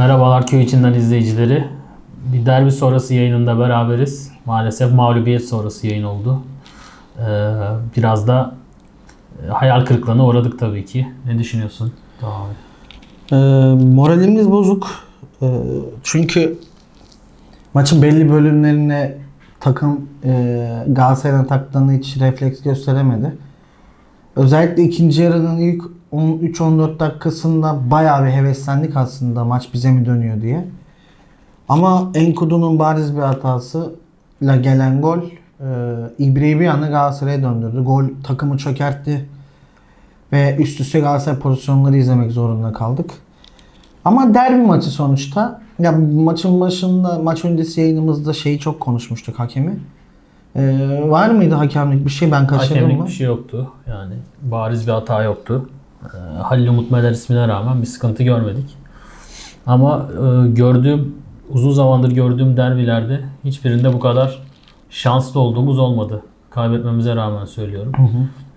Merhabalar köy içinden izleyicileri. Bir derbi sonrası yayınında beraberiz. Maalesef mağlubiyet sonrası yayın oldu. Ee, biraz da e, hayal kırıklığına uğradık tabii ki. Ne düşünüyorsun? Tamam. Ee, moralimiz bozuk. Ee, çünkü maçın belli bölümlerine takım e, Galatasaray'dan taktığını hiç refleks gösteremedi. Özellikle ikinci yarının ilk 13-14 dakikasında bayağı bir heveslendik aslında maç bize mi dönüyor diye. Ama Enkudu'nun bariz bir hatasıyla gelen gol e, İbre'yi bir anda Galatasaray'a döndürdü. Gol takımı çökertti. Ve üst üste Galatasaray pozisyonları izlemek zorunda kaldık. Ama derbi maçı sonuçta. Ya maçın başında, maç öncesi yayınımızda şeyi çok konuşmuştuk hakemi. Ee, var mıydı hakemlik bir şey ben kaçırdım Hakemlik mı? bir şey yoktu. Yani bariz bir hata yoktu. Ee, Halil Umut Meler ismine rağmen bir sıkıntı görmedik. Ama e, gördüğüm, uzun zamandır gördüğüm derbilerde hiçbirinde bu kadar şanslı olduğumuz olmadı. Kaybetmemize rağmen söylüyorum.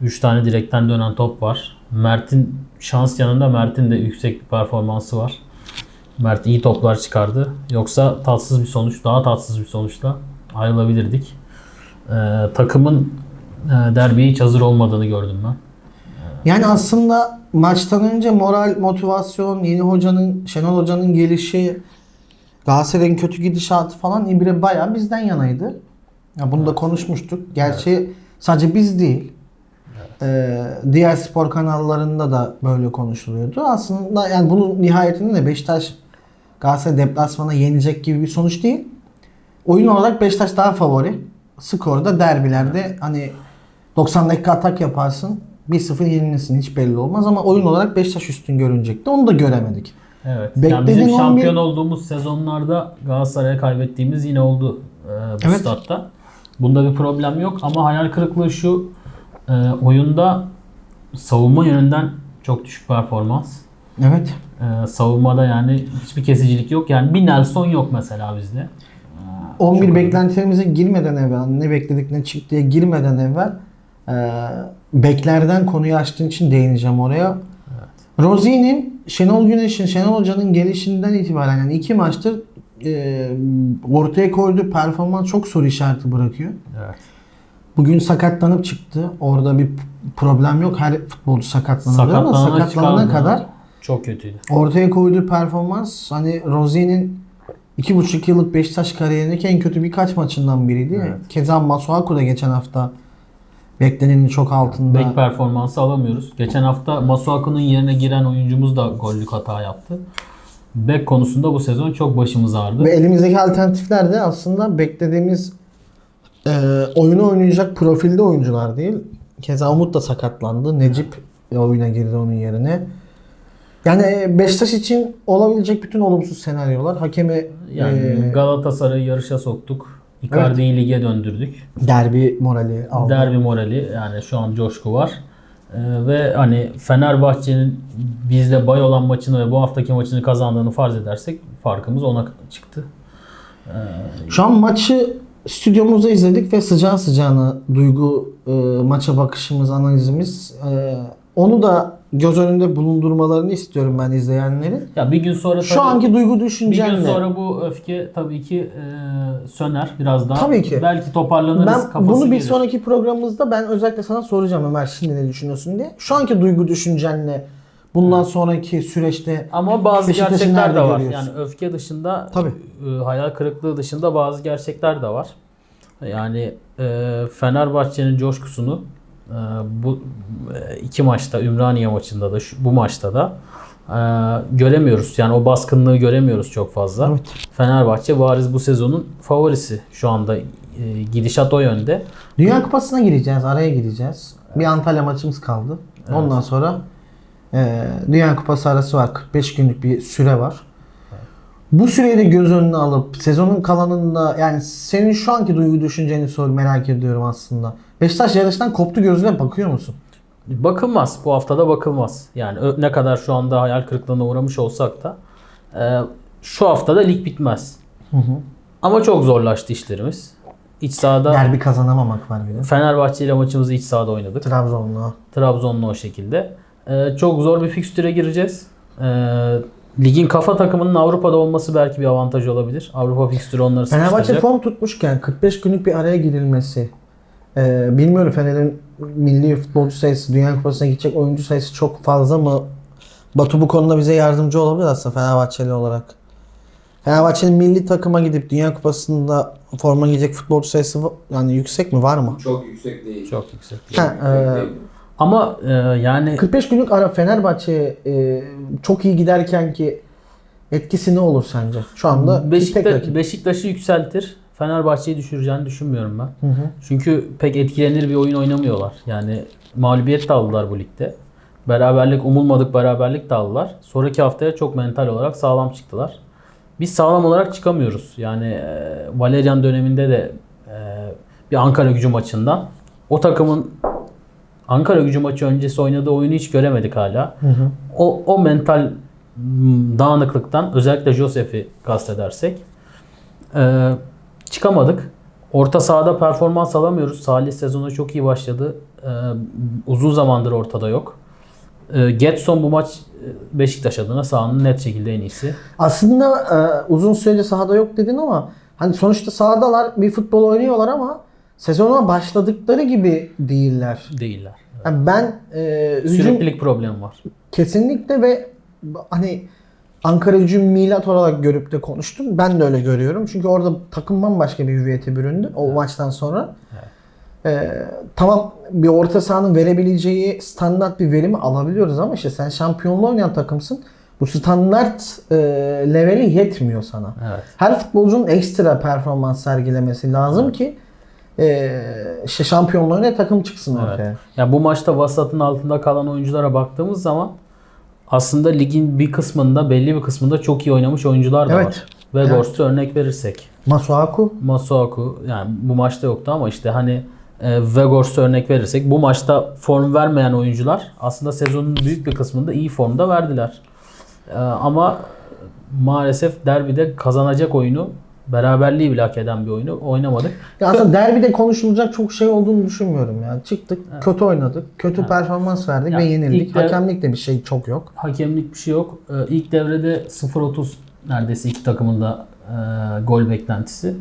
3 tane direkten dönen top var. Mert'in şans yanında Mert'in de yüksek bir performansı var. Mert iyi toplar çıkardı. Yoksa tatsız bir sonuç, daha tatsız bir sonuçla ayrılabilirdik. Ee, takımın e, derbiye hiç hazır olmadığını gördüm ben. Yani aslında maçtan önce moral, motivasyon, yeni hocanın, Şenol Hoca'nın gelişi, Galatasaray'ın kötü gidişatı falan İbre bayağı bizden yanaydı. Ya bunu da konuşmuştuk. Gerçi sadece biz değil. Ee, diğer spor kanallarında da böyle konuşuluyordu. Aslında yani bunun nihayetinde de Beşiktaş Galatasaray deplasmana yenecek gibi bir sonuç değil. Oyun olarak Beşiktaş daha favori. Skorda derbilerde hani 90 dakika atak yaparsın 1-0 yenilirsin hiç belli olmaz ama oyun olarak Beşiktaş üstün görünecekti. Onu da göremedik. Evet. Beklediğin yani bizim 11 şampiyon olduğumuz sezonlarda Galatasaray'a kaybettiğimiz yine oldu e, bu Evet. statta. Bunda bir problem yok ama hayal kırıklığı şu e, oyunda savunma yönünden çok düşük performans. Evet. E, savunmada yani hiçbir kesicilik yok. Yani bir Nelson yok mesela bizde. 11 Çok beklentilerimize girmeden evvel ne bekledik ne çıktı diye girmeden evvel e, beklerden konuyu açtığın için değineceğim oraya. Rozi'nin Şenol Güneş'in, Şenol Hoca'nın gelişinden itibaren yani iki maçtır e, ortaya koyduğu performans çok soru işareti bırakıyor. Evet. Bugün sakatlanıp çıktı. Orada bir problem yok. Her futbolcu sakatlanabilir ama Sakatlanana kadar Çok kötüydü. ortaya koyduğu performans hani Rozi'nin iki buçuk yıllık Beşiktaş kariyerindeki en kötü birkaç maçından biriydi. Evet. Keza Masuaku da geçen hafta beklenenin çok altında. Bek performansı alamıyoruz. Geçen hafta Masuaku'nun yerine giren oyuncumuz da gollük hata yaptı. Bek konusunda bu sezon çok başımız ağrıdı. Ve elimizdeki alternatifler de aslında beklediğimiz e, oyunu oynayacak profilde oyuncular değil. Keza Umut da sakatlandı. Necip oyuna girdi onun yerine. Yani e, Beşiktaş için olabilecek bütün olumsuz senaryolar. Hakemi Yani e, Galatasaray'ı yarışa soktuk. Icardi'yi lige döndürdük. derbi morali aldı. Derbi morali yani şu an coşku var. Ee, ve hani Fenerbahçe'nin bizle bay olan maçını ve bu haftaki maçını kazandığını farz edersek farkımız ona çıktı. Şu an maçı stüdyomuzda izledik ve sıcağı sıcağına duygu, e, maça bakışımız, analizimiz. e, onu da göz önünde bulundurmalarını istiyorum ben izleyenlerin. Ya bir gün sonra Şu tabii- anki duygu bir gün düşüncenle. sonra bu öfke tabii ki e, söner biraz daha. Tabii ki. Belki toparlanırız Ben kafası bunu bir gelir. sonraki programımızda ben özellikle sana soracağım Ömer şimdi ne düşünüyorsun diye. Şu anki duygu düşüncenle bundan sonraki süreçte Ama bazı gerçekler de var. görüyorsun? Yani öfke dışında, Tabii. e, hayal kırıklığı dışında bazı gerçekler de var. Yani e, Fenerbahçe'nin coşkusunu bu e, iki maçta Ümraniye maçında da şu, bu maçta da e, göremiyoruz. Yani o baskınlığı göremiyoruz çok fazla. Evet. Fenerbahçe bariz bu sezonun favorisi şu anda. E, gidişat o yönde. Dünya Kupası'na gireceğiz, araya gireceğiz. Bir Antalya maçımız kaldı. Ondan sonra e, Dünya Kupası arası var. 45 günlük bir süre var. Bu süreyi de göz önüne alıp sezonun kalanında yani senin şu anki duygu düşünceni sor merak ediyorum aslında. Beşiktaş yarıştan koptu gözüyle bakıyor musun? Bakılmaz. Bu haftada bakılmaz. Yani ne kadar şu anda hayal kırıklığına uğramış olsak da e, şu haftada lig bitmez. Ama çok zorlaştı işlerimiz. İç sahada Derbi kazanamamak var bir de. Fenerbahçe ile maçımızı iç sahada oynadık. Trabzon'la. Trabzon'la o şekilde. E, çok zor bir fikstüre gireceğiz. E, Ligin kafa takımının Avrupa'da olması belki bir avantaj olabilir. Avrupa fikstürü onları Fenerbahçe form tutmuşken 45 günlük bir araya girilmesi. Ee, bilmiyorum Fener'in milli futbolcu sayısı, Dünya Kupası'na gidecek oyuncu sayısı çok fazla mı? Batu bu konuda bize yardımcı olabilir aslında Fenerbahçeli olarak. Fenerbahçe'nin milli takıma gidip Dünya Kupası'nda forma giyecek futbolcu sayısı yani yüksek mi var mı? Çok yüksek değil. Çok yüksek. Ha, Yüksek e, değil. Ama e, yani 45 günlük ara Fenerbahçe e, çok iyi giderken ki etkisi ne olur sence? Şu anda rakip. Beşiktaş'ı yükseltir. Fenerbahçe'yi düşüreceğini düşünmüyorum ben. Hı hı. Çünkü pek etkilenir bir oyun oynamıyorlar. Yani mağlubiyet de aldılar bu ligde. Beraberlik, umulmadık beraberlik de aldılar. Sonraki haftaya çok mental olarak sağlam çıktılar. Biz sağlam olarak çıkamıyoruz. Yani e, Valerian döneminde de e, bir Ankara gücü maçından o takımın Ankara gücü maçı öncesi oynadığı oyunu hiç göremedik hala. Hı hı. O, o mental m, dağınıklıktan özellikle Josef'i kastedersek e, çıkamadık. Orta sahada performans alamıyoruz. Salih sezona çok iyi başladı. E, uzun zamandır ortada yok. E, Getson bu maç Beşiktaş adına sahanın net şekilde en iyisi. Aslında e, uzun süredir sahada yok dedin ama hani sonuçta sahadalar bir futbol oynuyorlar ama sezona başladıkları gibi değiller. Değiller. Yani ben e, Süreklilik problemi var. kesinlikle ve hani Ankara gücü milat olarak görüp de konuştum. Ben de öyle görüyorum. Çünkü orada takım bambaşka bir hüviyete büründü o maçtan sonra. E, tamam bir orta sahanın verebileceği standart bir verimi alabiliyoruz ama işte sen şampiyonluğu oynayan takımsın. Bu standart e, leveli yetmiyor sana. Evet. Her futbolcunun ekstra performans sergilemesi lazım ki e, işte şampiyonluğu ne takım çıksın Evet. ortaya. Ya bu maçta vasatın altında kalan oyunculara baktığımız zaman aslında ligin bir kısmında belli bir kısmında çok iyi oynamış oyuncular da Evet. var. Vegors'u örnek verirsek. Masuaku Masuaku yani bu maçta yoktu ama işte hani e, örnek verirsek bu maçta form vermeyen oyuncular aslında sezonun büyük bir kısmında iyi formda verdiler. E, ama maalesef derbide kazanacak oyunu beraberliği bile hak eden bir oyunu oynamadık. Ya aslında derbide konuşulacak çok şey olduğunu düşünmüyorum yani. Çıktık, kötü oynadık, kötü performans verdik Ya ve yenildik. ilk de- bir şey çok yok. Hakemlik bir şey yok. Ee, İlk devrede 0-30 neredeyse iki takımın da e, gol beklentisi.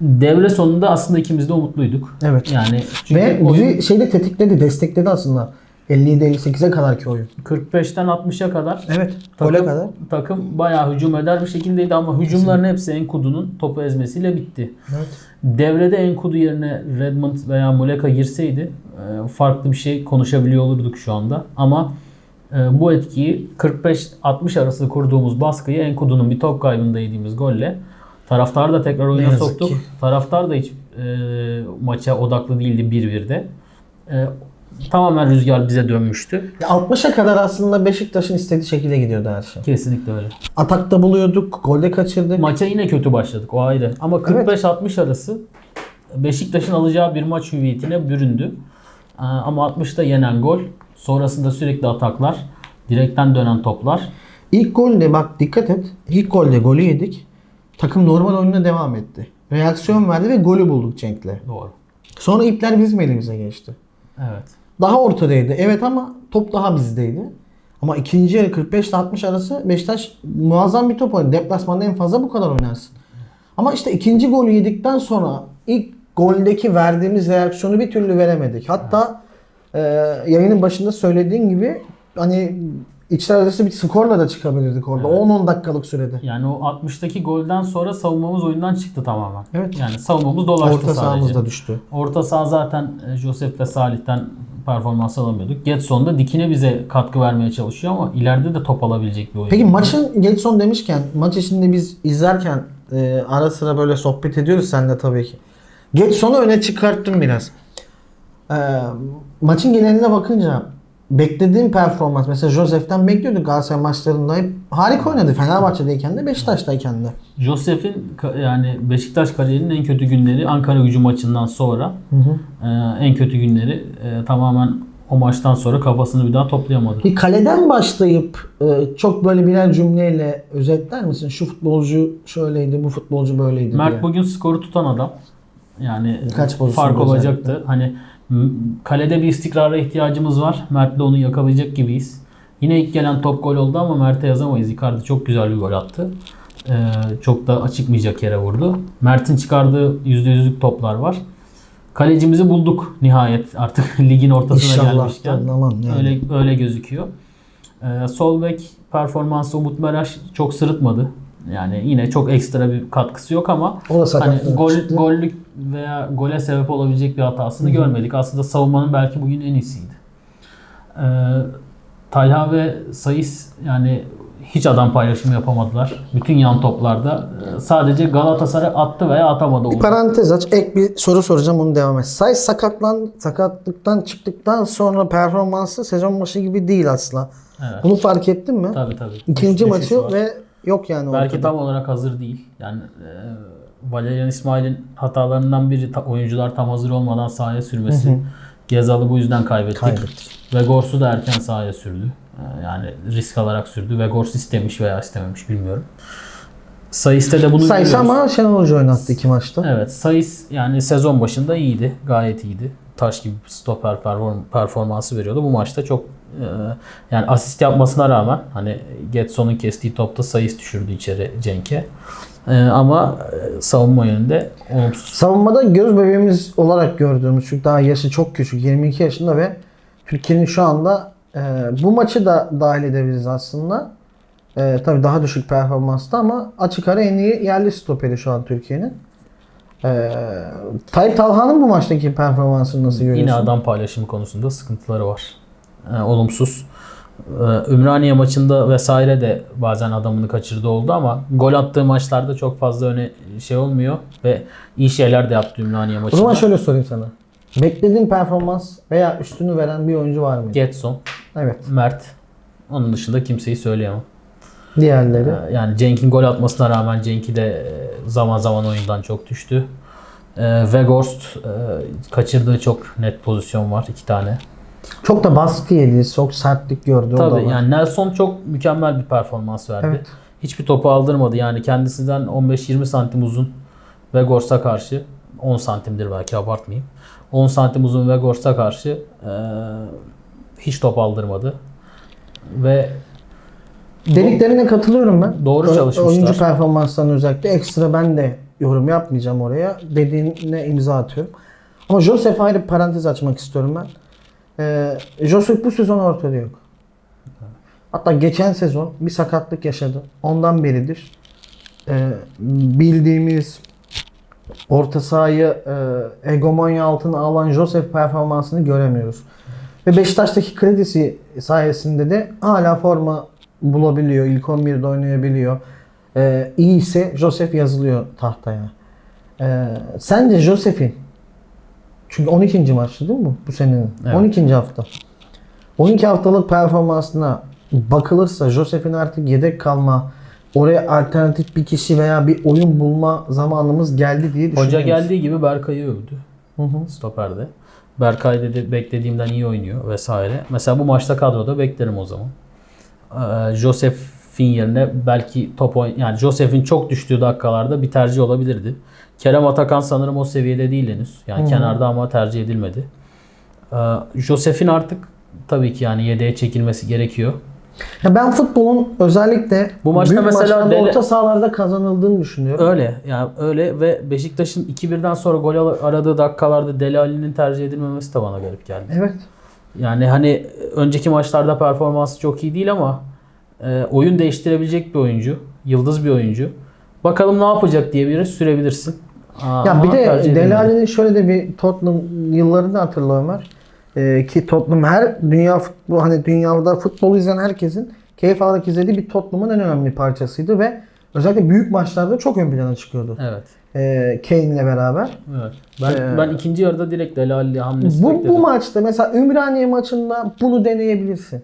Devre sonunda aslında ikimiz de umutluyduk. Evet. Yani çünkü Ve oyun bizi şeyde tetikledi, destekledi aslında. 57-58'e kadarki oyun. 45'ten 60'a kadar Evet. takım, Gole kadar. takım bayağı hücum eder bir şekildeydi ama hücumların hepsi Enkudu'nun topu ezmesiyle bitti. Evet. Devrede Enkudu yerine Redmond veya Muleka girseydi e, farklı bir şey konuşabiliyor olurduk şu anda. Ama e, bu etkiyi 45-60 arası kurduğumuz baskıyı Enkudu'nun bir top kaybında yediğimiz golle taraftarı da tekrar oyuna soktuk. ki. Taraftar da hiç e, maça odaklı değildi 1-1'de. E, tamamen rüzgar bize dönmüştü. Ya 60'a kadar aslında Beşiktaş'ın istediği şekilde gidiyordu her şey. Kesinlikle öyle. Atakta buluyorduk, golde kaçırdık. Maça yine kötü başladık o ayrı. Ama 45-60 arası Beşiktaş'ın alacağı bir maç hüviyetine büründü. Ee, Ama 60'ta yenen gol, sonrasında sürekli ataklar, direkten dönen toplar. İlk golde bak dikkat et. İlk golde golü yedik. Takım normal oyununa devam etti. Reaksiyon verdi ve golü bulduk Cenk'le. Doğru. Sonra ipler bizim elimize geçti. Evet. Daha ortadaydı. Evet ama top daha bizdeydi. Ama ikinci yarı 45 ile 60 arası Beşiktaş muazzam bir top oynadı. Deplasmanda en fazla bu kadar oynarsın. Ama işte ikinci golü yedikten sonra ilk goldeki verdiğimiz reaksiyonu bir türlü veremedik. Hatta e, yayının başında söylediğin gibi hani içler arası bir skorla da çıkabilirdik orada. Evet. 10-10 dakikalık sürede. Yani o 60'taki golden sonra savunmamız oyundan çıktı tamamen. Evet. Yani savunmamız dolaştı Orta sadece. sahamızda düştü. Orta saha zaten e, Josef ve Salih'ten performans alamıyorduk. Getson da dikine bize katkı vermeye çalışıyor ama ileride de top alabilecek bir oyun. Peki maçın Getson demişken maç içinde biz izlerken e, ara sıra böyle sohbet ediyoruz seninle tabii ki. Getson'u öne çıkarttım biraz. E, maçın geneline bakınca beklediğim performans mesela Josef'ten bekliyorduk Galatasaray maçlarında hep harika oynadı. Fenerbahçe'deyken de Beşiktaş'tayken de. Josef'in yani Beşiktaş kariyerinin en kötü günleri Ankara gücü maçından sonra e, en kötü günleri e, tamamen o maçtan sonra kafasını bir daha toplayamadı. Bir kaleden başlayıp e, çok böyle birer cümleyle özetler misin? Şu futbolcu şöyleydi, bu futbolcu böyleydi Mert diye. bugün skoru tutan adam. Yani Kaç fark olacaktı. Hani kalede bir istikrara ihtiyacımız var. Mert'le onu yakalayacak gibiyiz. Yine ilk gelen top gol oldu ama Mert'e yazamayız. Icardi çok güzel bir gol attı. Ee, çok da çıkmayacak yere vurdu. Mert'in çıkardığı %100'lük toplar var. Kalecimizi bulduk nihayet artık ligin ortasına İnşallah. gelmişken. Aman yani. Öyle öyle gözüküyor. Ee, sol bek performansı Umut Meraş çok sırıtmadı. Yani yine çok ekstra bir katkısı yok ama O da hani gol, çıktı. gollük veya gole sebep olabilecek bir hatasını görmedik. Aslında savunmanın belki bugün en iyisiydi. Ee, Talha ve Sayıs yani hiç adam paylaşımı yapamadılar. Bütün yan toplarda e, sadece Galatasaray attı veya atamadı oldu. Parantez aç. Ek bir soru soracağım onu devam et. Say sakatlan, sakatlıktan çıktıktan sonra performansı sezon başı gibi değil asla. Evet. Bunu fark ettin mi? Tabii tabii. İkinci Düş- maçı ve yok yani Belki ortada. tam olarak hazır değil. Yani e, Valerian İsmail'in hatalarından biri ta- oyuncular tam hazır olmadan sahaya sürmesi. Gezal'ı bu yüzden kaybettik. Kaybettik. Vegors'u da erken sahaya sürdü. E, yani risk alarak sürdü. Vegors istemiş veya istememiş bilmiyorum. Sayıs'ta da bunu görüyoruz. ama Şenol Hoca oynattı iki maçta. Evet Sayıs yani sezon başında iyiydi. Gayet iyiydi. Taş gibi stoper perform- performansı veriyordu. Bu maçta çok yani asist yapmasına rağmen hani Getson'un kestiği topta Sayıs düşürdü içeri Cenk'e. E, ama e, savunma yönünde olumsuz. Savunmada göz bebeğimiz olarak gördüğümüz çünkü daha yaşı çok küçük 22 yaşında ve Türkiye'nin şu anda e, bu maçı da dahil edebiliriz aslında. E, tabii daha düşük performansta ama açık ara en iyi yerli stoperi şu an Türkiye'nin. E, Tayyip Talhan'ın bu maçtaki performansını nasıl görüyorsun? Yine adam paylaşımı konusunda sıkıntıları var. E, olumsuz. E, Ümraniye maçında vesaire de bazen adamını kaçırdı oldu ama gol attığı maçlarda çok fazla öne şey olmuyor ve iyi şeyler de yaptı Ümraniye O maçında. zaman şöyle sorayım sana. Beklediğin performans veya üstünü veren bir oyuncu var mı? Getson, Evet. Mert. Onun dışında kimseyi söyleyemem. Diğerleri. E, Yani Cenk'in gol atmasına rağmen Cenk'i de e, zaman zaman oyundan çok düştü. E, Weghorst e, kaçırdığı çok net pozisyon var. iki tane. Çok da baskı yedi, çok sertlik gördü. o da Tabii var. yani Nelson çok mükemmel bir performans verdi. Evet. Hiçbir topu aldırmadı. Yani kendisinden 15-20 santim uzun Vegors'a karşı 10 santimdir belki abartmayayım. 10 santim uzun Vegors'a karşı eee, hiç top aldırmadı. Ve Dediklerine katılıyorum ben. Doğru çalışmışlar. Oyuncu performanslarına özellikle ekstra ben de yorum yapmayacağım oraya. Dediğine imza atıyorum. Ama Joseph ayrı parantez açmak istiyorum ben. Ee, Joseph bu sezon ortada yok. Hatta geçen sezon bir sakatlık yaşadı. Ondan beridir ee, bildiğimiz orta sahayı e, hegemonya altına alan Joseph performansını göremiyoruz. Ve Beşiktaş'taki kredisi sayesinde de hala forma bulabiliyor. İlk 11'de oynayabiliyor. Ee, iyi ise Joseph yazılıyor tahtaya. Ee, sence Joseph'in çünkü 12. maçtı değil mi bu, bu senenin? Evet. 12. hafta. 12 haftalık performansına bakılırsa Joseph'in artık yedek kalma, oraya alternatif bir kişi veya bir oyun bulma zamanımız geldi diye düşünüyoruz. hoca geldiği gibi Berkay'ı övdü. Hı hı. Stoperde. Berkay dedi beklediğimden iyi oynuyor vesaire. Mesela bu maçta kadroda beklerim o zaman. Ee, Joseph'in yerine belki top oyn yani Joseph'in çok düştüğü dakikalarda bir tercih olabilirdi. Kerem Atakan sanırım o seviyede değil henüz. Yani hı. kenarda ama tercih edilmedi. Ee, Joseph'in artık tabii ki yani yedeğe çekilmesi gerekiyor. Ya ben futbolun özellikle Bu maçta büyük mesela Dele- orta sahalarda kazanıldığını düşünüyorum. Öyle yani öyle ve Beşiktaş'ın 2-1'den sonra gol aradığı dakikalarda Deli Ali'nin tercih edilmemesi de bana garip geldi. Evet. Yani hani önceki maçlarda performansı çok iyi değil ama e, oyun değiştirebilecek bir oyuncu. Yıldız bir oyuncu. Bakalım ne yapacak diye bir sürebilirsin. Aa, Ya bir de. Alli'nin şöyle de bir Tottenham yıllarını hatırla Ömer. Ee, ki Tottenham her dünya futbol hani dünyada futbol izleyen herkesin keyif alarak izlediği bir Tottenham'ın en önemli parçasıydı ve özellikle büyük maçlarda çok ön plana çıkıyordu. Evet. Ee, Kane'le beraber. Evet. Ben Ee, ben ikinci yarıda direkt Deli Ali hamlesi Bu, bekledim. bu maçta mesela Ümraniye maçında bunu deneyebilirsin.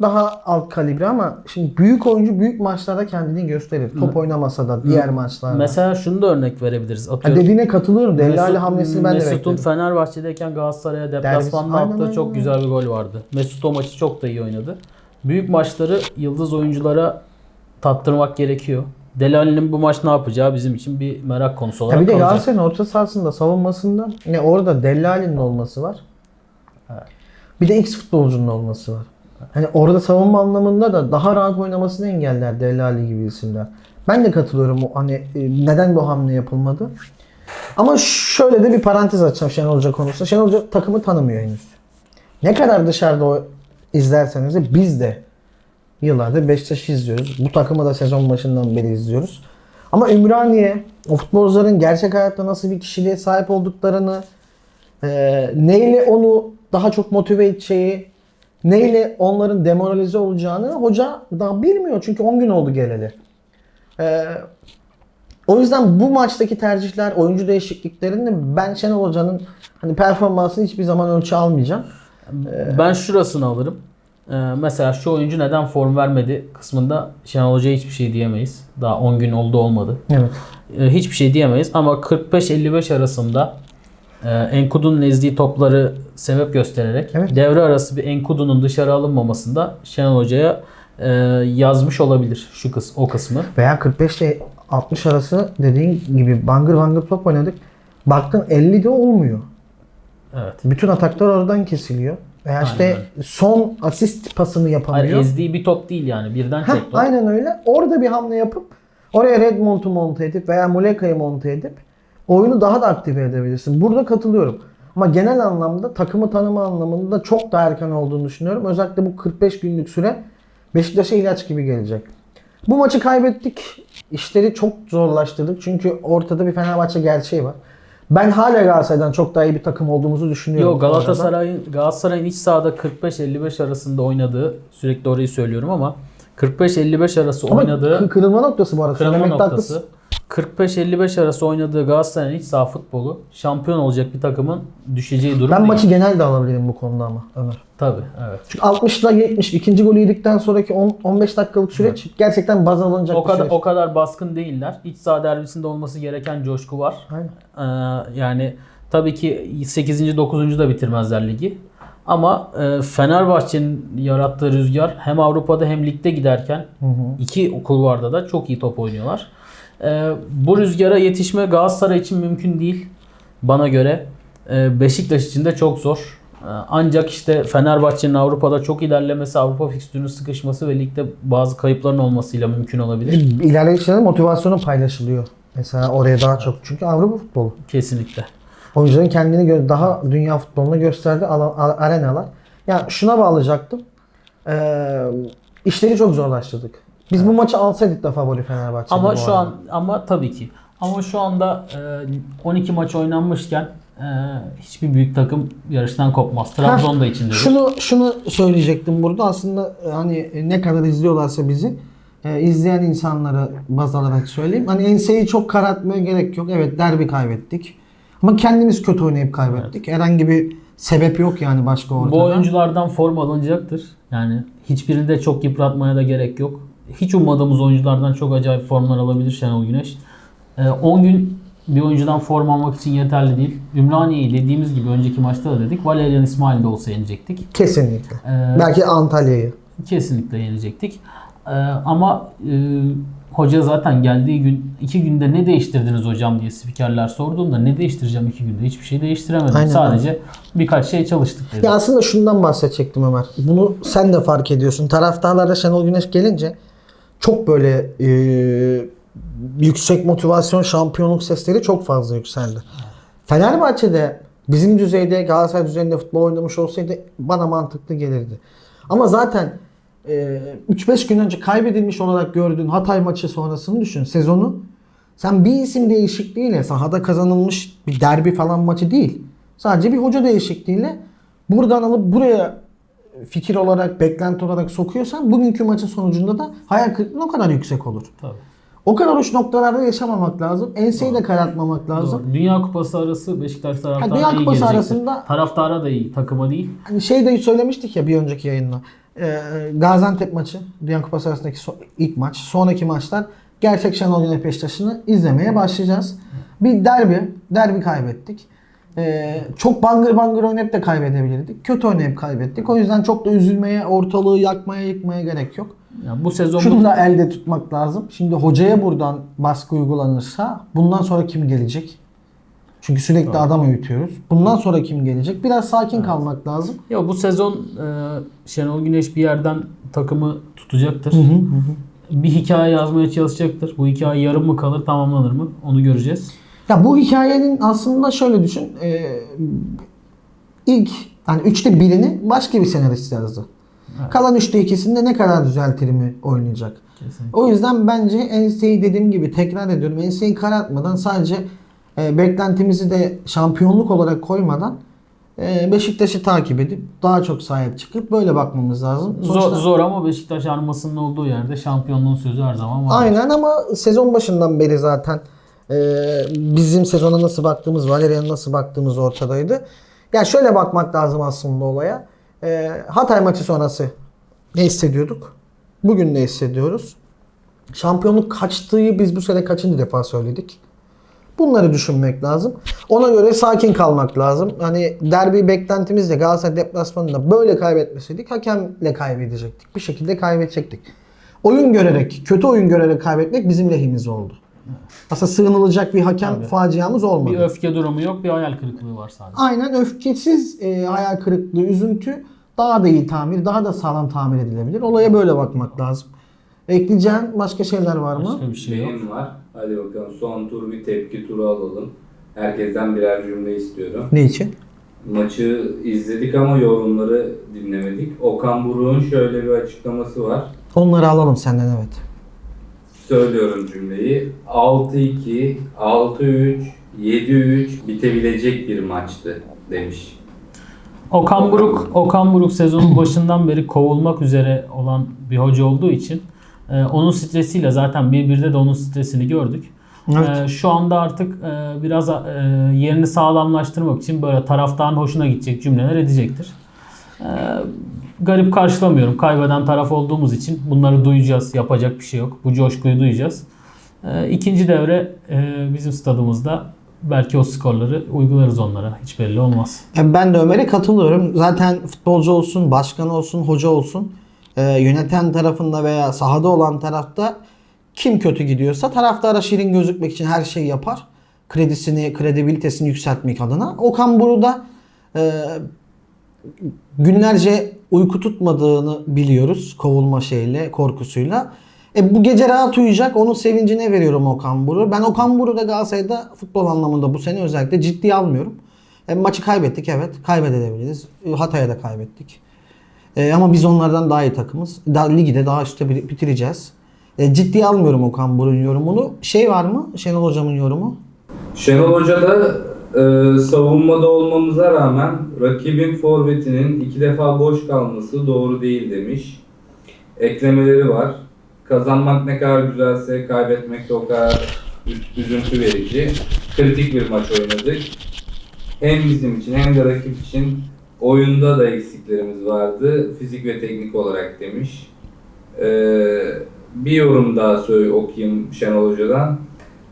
Daha alt kalibre ama şimdi büyük oyuncu büyük maçlarda kendini gösterir. Top oynamasa da diğer maçlarda. Mesela şunu da örnek verebiliriz. Ha, Atıyorum. dediğine katılıyorum. Mesut- hamlesini ben de Mesut'un bekledim. Fenerbahçe'deyken Galatasaray'a deplasmanda attığı aynen, çok güzel bir gol vardı. Mesut o maçı çok da iyi oynadı. Büyük maçları yıldız oyunculara tattırmak gerekiyor. Delali'nin bu maç ne yapacağı bizim için bir merak konusu olarak bir de kalacak. Galatasaray'ın orta sahasında savunmasında ne orada Dellali'nin olması var. Bir de X futbolcunun olması var. Hani orada savunma anlamında da daha rahat oynamasını engeller Deli Ali gibi isimler. Ben de katılıyorum. o Hani e, neden bu hamle yapılmadı? Ama şöyle de bir parantez açacağım Şenol Hoca konusunda. Şenol Hoca takımı tanımıyor henüz. Ne kadar dışarıda o izlerseniz de biz de yıllardır Beşiktaş'ı izliyoruz. Bu takımı da sezon başından beri izliyoruz. Ama Ümraniye, o futbolcuların gerçek hayatta nasıl bir kişiliğe sahip olduklarını, e, neyle onu daha çok motive edeceği, neyle onların demoralize olacağını hoca daha bilmiyor. Çünkü 10 gün oldu geleli. E, o yüzden bu maçtaki tercihler, oyuncu değişikliklerinde ben Şenol Hoca'nın hani performansını hiçbir zaman ölçü almayacağım. Ben şurasını alırım. Ee, mesela şu oyuncu neden form vermedi kısmında Şenol Hoca'ya hiçbir şey diyemeyiz. Daha 10 gün oldu olmadı. Evet. Ee, hiçbir şey diyemeyiz ama 45-55 arasında e, Enkudu'nun ezdiği topları sebep göstererek Evet. devre arası bir Enkudu'nun dışarı alınmamasında Şenol Hoca'ya e, yazmış olabilir şu kıs o kısmı. Veya 45 ile 60 arası dediğin gibi bangır bangır top oynadık. Baktın 50 de olmuyor. Evet. Bütün ataklar oradan kesiliyor. Veya işte son asist pasını Hayır, yapamıyor. ezdiği bir top değil yani birden Heh, tek top. aynen öyle. Orada bir hamle yapıp oraya Redmond'u monte edip veya Muleka'yı monte edip oyunu daha da aktive edebilirsin. Burada katılıyorum. Ama genel anlamda takımı tanıma anlamında çok daha erken olduğunu düşünüyorum. Özellikle bu 45 günlük süre Beşiktaş'a ilaç gibi gelecek. Bu maçı kaybettik. İşleri çok zorlaştırdık. Çünkü ortada bir Fenerbahçe gerçeği var. Ben hala Galatasaray'dan çok daha iyi bir takım olduğumuzu düşünüyorum. Yok. Galatasaray'ın Galatasaray'ın iç sahada 45-55 arasında oynadığı sürekli orayı söylüyorum ama 45-55 arası Ama oynadığı kı- kırılma noktası bu arada. kırılma Söylemekte haklısın. Noktası 45-55 arası oynadığı Galatasaray'ın iç saha futbolu şampiyon olacak bir takımın düşeceği durum Ben değil. maçı genel de alabilirim bu konuda ama Ömer. Tabii evet. Çünkü 60 ile 70 ikinci golü yedikten sonraki 10 15 dakikalık süreç gerçekten baz alınacak O bir kadar süreç. o kadar baskın değiller. İç saha derbisinde olması gereken coşku var. Aynen. Ee, yani tabii ki 8. 9. da bitirmezler ligi. Ama e, Fenerbahçe'nin yarattığı rüzgar hem Avrupa'da hem ligde giderken iki kulvarda da çok iyi top oynuyorlar. Ee, bu rüzgara yetişme Galatasaray için mümkün değil bana göre. Ee, Beşiktaş için de çok zor. Ee, Ancak işte Fenerbahçe'nin Avrupa'da çok ilerlemesi, Avrupa fikstürünün sıkışması ve ligde bazı kayıpların olmasıyla mümkün olabilir. İlerleyişlerin motivasyonu paylaşılıyor. Mesela oraya daha çok. Çünkü Avrupa futbolu. Kesinlikle. Oyuncuların kendini daha dünya futboluna a- arenalar. Yani şuna bağlayacaktım. Ee, işleri çok zorlaştırdık. Biz bu maçı alsaydık da favori Fenerbahçe. Ama şu an ama tabii ki. Ama şu anda e, 12 maç oynanmışken e, hiçbir büyük takım yarıştan kopmaz. Trabzon da içindedir. Şunu şunu söyleyecektim burada. Aslında e, hani ne kadar izliyorlarsa bizi e, izleyen insanlara baz alarak söyleyeyim. Hani enseyi çok karartmaya gerek yok. Evet derbi kaybettik. Ama kendimiz kötü oynayıp kaybettik. Herhangi bir sebep yok yani başka ortada. Bu oyunculardan form alınacaktır. Yani hiçbirini de çok yıpratmaya da gerek yok. Hiç ummadığımız oyunculardan çok acayip formlar alabilir Şenol Güneş. E, 10 gün bir oyuncudan form almak için yeterli değil. Ümraniye'yi dediğimiz gibi önceki maçta da dedik. Valerian İsmail de olsa yenecektik. Kesinlikle. E, Belki Antalya'yı. Kesinlikle yenecektik. Ee, ama e, hoca zaten geldiği gün iki günde ne değiştirdiniz hocam diye spikerler sorduğunda ne değiştireceğim iki günde hiçbir şey değiştiremedim. Aynen Sadece birkaç şey çalıştık dedi. Ya aslında şundan bahsedecektim Ömer. Bunu sen de fark ediyorsun. Taraftarlarda Şenol Güneş gelince çok böyle e, yüksek motivasyon, şampiyonluk sesleri çok fazla yükseldi. Fenerbahçe'de bizim düzeyde Galatasaray düzeyinde futbol oynamış olsaydı bana mantıklı gelirdi. Ama zaten e, 3-5 gün önce kaybedilmiş olarak gördüğün Hatay maçı sonrasını düşün. Sezonu sen bir isim değişikliğiyle sahada kazanılmış bir derbi falan maçı değil. Sadece bir hoca değişikliğiyle buradan alıp buraya fikir olarak, beklenti olarak sokuyorsan bugünkü maçın sonucunda da hayal kırıklığı o kadar yüksek olur. Tabii. O kadar uç noktalarda yaşamamak lazım. Enseyi de karartmamak lazım. Doğru. Dünya Kupası arası Beşiktaş taraftarına Dünya iyi Kupası gelecektir. arasında- Taraftara da iyi, takıma değil. Hani şey de söylemiştik ya bir önceki yayında. Ee, Gaziantep maçı, Dünya Kupası arasındaki so- ilk maç. Sonraki maçlar gerçek Şenol Güneş Beşiktaş'ını izlemeye başlayacağız. Bir derbi, derbi kaybettik. Ee, çok bangır bangır oynayıp da kaybedebilirdik. Kötü oynayıp kaybettik. O yüzden çok da üzülmeye, ortalığı yakmaya, yıkmaya gerek yok. Yani bu sezon Şunu da elde tutmak lazım. Şimdi hocaya buradan baskı uygulanırsa bundan sonra kim gelecek? Çünkü sürekli adam öğütüyoruz. Bundan sonra kim gelecek? Biraz sakin kalmak lazım. Ya bu sezon e, Şenol Güneş bir yerden takımı tutacaktır. Bir hikaye yazmaya çalışacaktır. Bu hikaye yarım mı kalır, tamamlanır mı? Onu göreceğiz. Ya bu hikayenin aslında şöyle düşün. e, ilk hani üçte birini başka bir senarist yazdı. Kalan üçte ikisinde ne kadar düzeltir mi oynayacak. Kesinlikle. O yüzden bence Ense'yi dediğim gibi tekrar ediyorum. Ense'yi karartmadan sadece e, beklentimizi de şampiyonluk olarak koymadan e, Beşiktaş'ı takip edip daha çok sahip çıkıp böyle bakmamız lazım. Zor, Sonuçta- zor ama Beşiktaş armasının olduğu yerde şampiyonluğun sözü her zaman var. Aynen ama sezon başından beri zaten bizim sezona nasıl baktığımız, Valerian'a nasıl baktığımız ortadaydı. Yani şöyle bakmak lazım aslında olaya. E, Hatay maçı sonrası ne hissediyorduk? Bugün ne hissediyoruz? Şampiyonluk kaçtığı biz bu sene kaçıncı defa söyledik? Bunları düşünmek lazım. Ona göre sakin kalmak lazım. Hani derbi beklentimizle Galatasaray deplasmanında böyle kaybetmeseydik hakemle kaybedecektik. Bir şekilde kaybedecektik. Oyun görerek, kötü oyun görerek kaybetmek bizim lehimize oldu. Aslında sığınılacak bir hakem Tabii. faciamız olmadı. Bir öfke durumu yok, bir hayal kırıklığı var sadece. Aynen öfkesiz e, hayal kırıklığı, üzüntü daha da iyi tamir, daha da sağlam tamir edilebilir. Olaya böyle bakmak lazım. Ekleyeceğin başka şeyler var mı? Başka bir şey yok. Benim var. Hadi bakalım son tur bir tepki turu alalım. Herkesten birer cümle istiyorum. Ne için? Maçı izledik ama yorumları dinlemedik. Okan Buruk'un şöyle bir açıklaması var. Onları alalım senden evet. Söylüyorum cümleyi. 6-2, 6-3, 7-3 bitebilecek bir maçtı demiş. Okan Buruk, Okan Buruk sezonun başından beri kovulmak üzere olan bir hoca olduğu için e, onun stresiyle zaten bir birde de onun stresini gördük. Evet. E, şu anda artık e, biraz e, yerini sağlamlaştırmak için böyle taraftarın hoşuna gidecek cümleler edecektir. E, garip karşılamıyorum. Kaybeden taraf olduğumuz için bunları duyacağız. Yapacak bir şey yok. Bu coşkuyu duyacağız. E, ikinci devre e, bizim stadımızda belki o skorları uygularız onlara. Hiç belli olmaz. Ben de Ömer'e katılıyorum. Zaten futbolcu olsun, başkan olsun, hoca olsun, e, yöneten tarafında veya sahada olan tarafta kim kötü gidiyorsa taraftara şirin gözükmek için her şeyi yapar. Kredisini, kredibilitesini yükseltmek adına. Okan Buruk'da e, günlerce uyku tutmadığını biliyoruz kovulma şeyle, korkusuyla. E, bu gece rahat uyuyacak. Onun sevincine veriyorum Okan Buruk'u. Ben Okan Buruk'u da Galatasaray'da futbol anlamında bu sene özellikle ciddiye almıyorum. E, maçı kaybettik evet. Kaybedebiliriz. E, Hatay'a da kaybettik. E, ama biz onlardan daha iyi takımız. Daha, ligi de daha üstte bitireceğiz. E, ciddiye almıyorum Okan Buruk'un yorumunu. Şey var mı? Şenol Hocam'ın yorumu. Şenol Hoca da e, savunmada olmamıza rağmen rakibin forvetinin iki defa boş kalması doğru değil demiş. Eklemeleri var. Kazanmak ne kadar güzelse kaybetmek de o kadar üz- üzüntü verici. Kritik bir maç oynadık. Hem bizim için hem de rakip için oyunda da eksiklerimiz vardı. Fizik ve teknik olarak demiş. Ee, bir yorum daha söyle okuyayım Şenol Hoca'dan.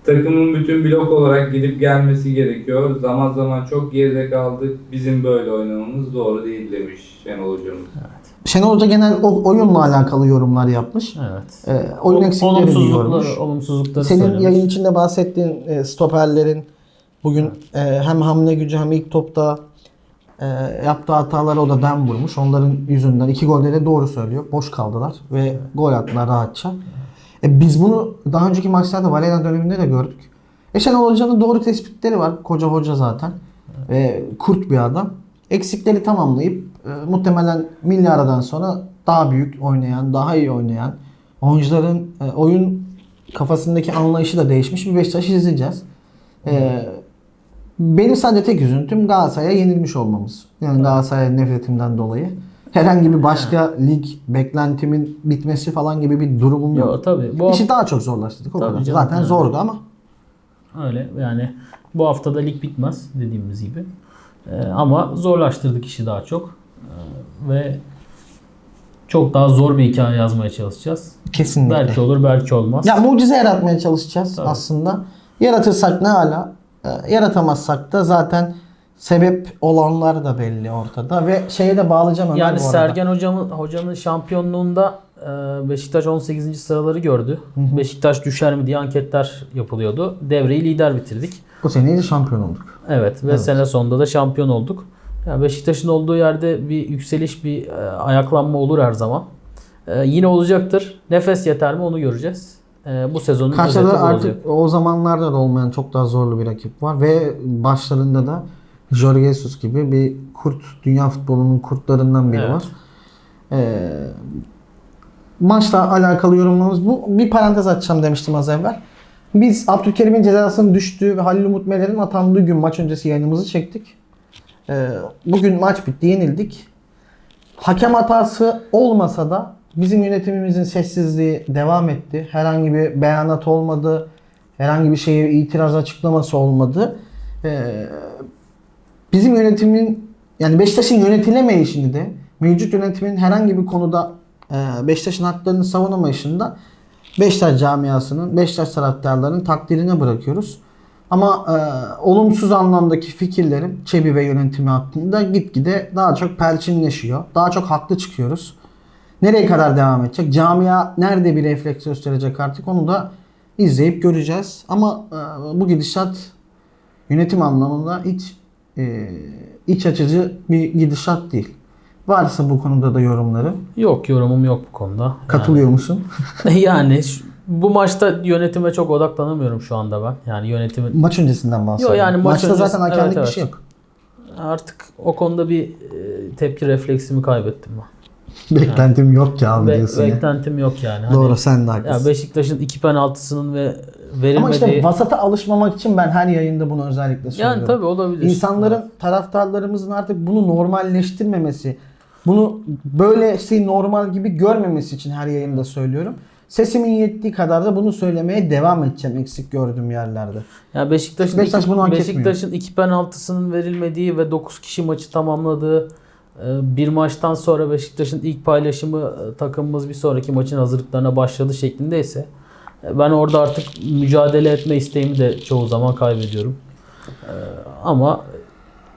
Takımın bütün blok olarak gidip gelmesi gerekiyor. Zaman zaman çok geride kaldık. Bizim böyle oynamamız doğru değil demiş Şenol Hocamız. Şenol Hoca genel o- oyunla alakalı yorumlar yapmış. Evet. E, oyun Ol- eksiklerini görmüş. olumsuzlukları, olumsuzlukları Senin söylemiş. yayın içinde bahsettiğin e, stoperlerin bugün e, hem hamle gücü hem ilk topta e, yaptığı hataları o da dem vurmuş. Onların yüzünden iki golde de doğru söylüyor. Boş kaldılar ve gol attılar rahatça. E, biz bunu daha önceki maçlarda Valerian döneminde de gördük. E Şenol Hoca'nın doğru tespitleri var. Koca hoca zaten. E, kurt bir adam. Eksikleri tamamlayıp e, muhtemelen milli aradan sonra daha büyük oynayan, daha iyi oynayan oyuncuların e, oyun kafasındaki anlayışı da değişmiş bir Beşiktaş izleyeceğiz. E, benim sadece tek üzüntüm Galatasaray'a yenilmiş olmamız. Yani Galatasaray'a nefretimden dolayı. Herhangi bir başka lig beklentimin bitmesi falan gibi bir durumum yok. Yo, tabii. Bu İşi daha çok zorlaştırdık o Tabii kadar. canım, Zaten yani. zordu ama. Öyle yani bu haftada lig bitmez dediğimiz gibi. Ee, ama zorlaştırdık işi daha çok. Ee, ve çok daha zor bir hikaye yazmaya çalışacağız. Kesinlikle. Belki olur belki olmaz. Ya mucize yaratmaya çalışacağız Tabii. aslında. Yaratırsak ne hala, e, yaratamazsak da zaten sebep olanlar da belli ortada ve şeye de bağlayacağım Ömer yani bu arada. Sergen hocamın hocanın şampiyonluğunda e, Beşiktaş 18. sıraları gördü. Beşiktaş düşer mi diye anketler yapılıyordu. Devreyi lider bitirdik. Bu sene de şampiyon olduk. Evet ve Evet. sene sonunda da şampiyon olduk. Ya Beşiktaş'ın olduğu yerde bir yükseliş, bir e, ayaklanma olur her zaman. E, yine olacaktır. Nefes yeter mi onu göreceğiz. E, bu sezonun Karşıda artık olacak. o zamanlarda da olmayan çok daha zorlu bir rakip var ve başlarında da Jorge Jesus gibi bir kurt, dünya futbolunun kurtlarından biri Evet. var. Ee, maçla alakalı yorumlarımız bu. Bir parantez açacağım demiştim az evvel. Biz Abdülkerim'in cezasının düştüğü ve Halil Umut Meler'in atandığı gün maç öncesi yayınımızı çektik. Ee, bugün maç bitti, yenildik. Hakem hatası olmasa da bizim yönetimimizin sessizliği devam etti. Herhangi bir beyanat olmadı. Herhangi bir şeye itiraz açıklaması olmadı. Ee, bizim yönetimin yani Beşiktaş'ın yönetilemeyişini de mevcut yönetimin herhangi bir konuda e, Beşiktaş'ın haklarını savunamayışında Beşiktaş camiasının, Beşiktaş taraftarlarının takdirine bırakıyoruz. Ama e, olumsuz anlamdaki fikirlerim Çebi ve yönetimi hakkında gitgide daha çok perçinleşiyor. Daha çok haklı çıkıyoruz. Nereye kadar devam edecek? Camia nerede bir refleks gösterecek artık onu da izleyip göreceğiz. Ama e, bu gidişat yönetim anlamında hiç e, iç açıcı bir gidişat değil. Varsa bu konuda da yorumları. Yok yorumum yok bu konuda. Katılıyor musun? Yani, yani şu- bu maçta yönetime çok odaklanamıyorum şu anda ben. Yani yönetimin Maç öncesinden bahsediyorum. Yo, yani maç Maçta öncesi- zaten hakemlik evet, bir şey yok. artık o konuda bir e, tepki refleksimi kaybettim ben. Beklentim yok ki abi Be- diyorsun ya. beklentim yok yani. Hani- Doğru sen de Ya haklısın. Beşiktaş'ın iki penaltısının ve Ama verilmediği... işte vasata alışmamak için ben her yayında bunu özellikle söylüyorum. yani tabii olabilir. İnsanların, taraftarlarımızın artık bunu normalleştirmemesi, bunu böyle şey normal gibi görmemesi için her yayında söylüyorum. Sesimin yettiği kadar da bunu söylemeye devam edeceğim eksik gördüğüm yerlerde. Ya Beşiktaş'ın Beşiktaş bunu hak Beşiktaş'ın iki penaltısının verilmediği ve 9 kişi maçı tamamladığı e, bir maçtan sonra Beşiktaş'ın ilk paylaşımı e, takımımız bir sonraki maçın hazırlıklarına başladı şeklindeyse ben orada artık mücadele etme isteğimi de çoğu zaman kaybediyorum. E, Ama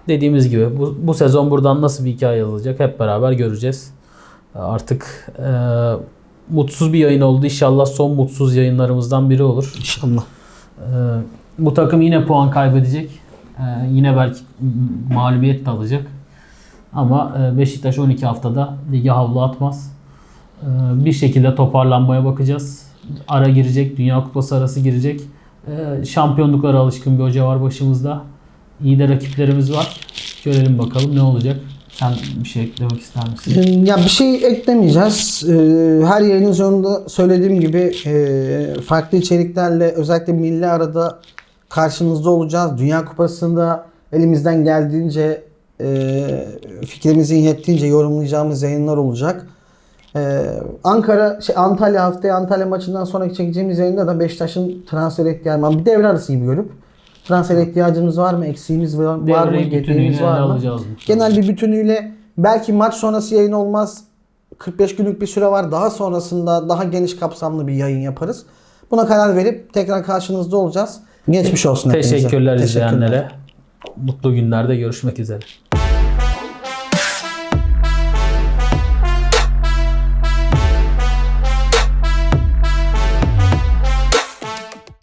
dediğimiz gibi bu, bu sezon buradan nasıl bir hikaye yazılacak hep beraber göreceğiz. E, Artık e, mutsuz bir yayın oldu. İnşallah son mutsuz yayınlarımızdan biri olur. İnşallah. Ee, bu takım yine puan kaybedecek. Ee, yine belki mağlubiyet de alacak. Ama e, Beşiktaş 12 haftada lige havlu atmaz. Ee, bir şekilde toparlanmaya bakacağız. Ara girecek, Dünya Kupası arası girecek. Ee, şampiyonluklara alışkın bir hoca var başımızda. İyi de rakiplerimiz var. Görelim bakalım ne olacak. Sen bir şey eklemek ister misin? Ya bir şey eklemeyeceğiz. Ee, Her yayının sonunda söylediğim gibi e, farklı içeriklerle özellikle milli arada karşınızda olacağız. Dünya Kupası'nda elimizden geldiğince e, fikrimizin yettiğince yorumlayacağımız yayınlar olacak. Ee, Ankara, şey, Antalya haftaya Antalya maçından sonraki çekeceğimiz yayında da Beşiktaş'ın transfer ihtiyacı var. Bir devre arası gibi görüp transfer ihtiyacımız var mı, eksiğimiz var, var mı, Devreyi gediğimiz var mı? Genel bir bütünüyle belki maç sonrası yayın olmaz. 45 günlük bir süre var. Daha sonrasında daha geniş kapsamlı bir yayın yaparız. Buna karar verip tekrar karşınızda olacağız. Geçmiş olsun hepinize. Teşekkürler. izleyenlere. Mutlu günlerde görüşmek üzere.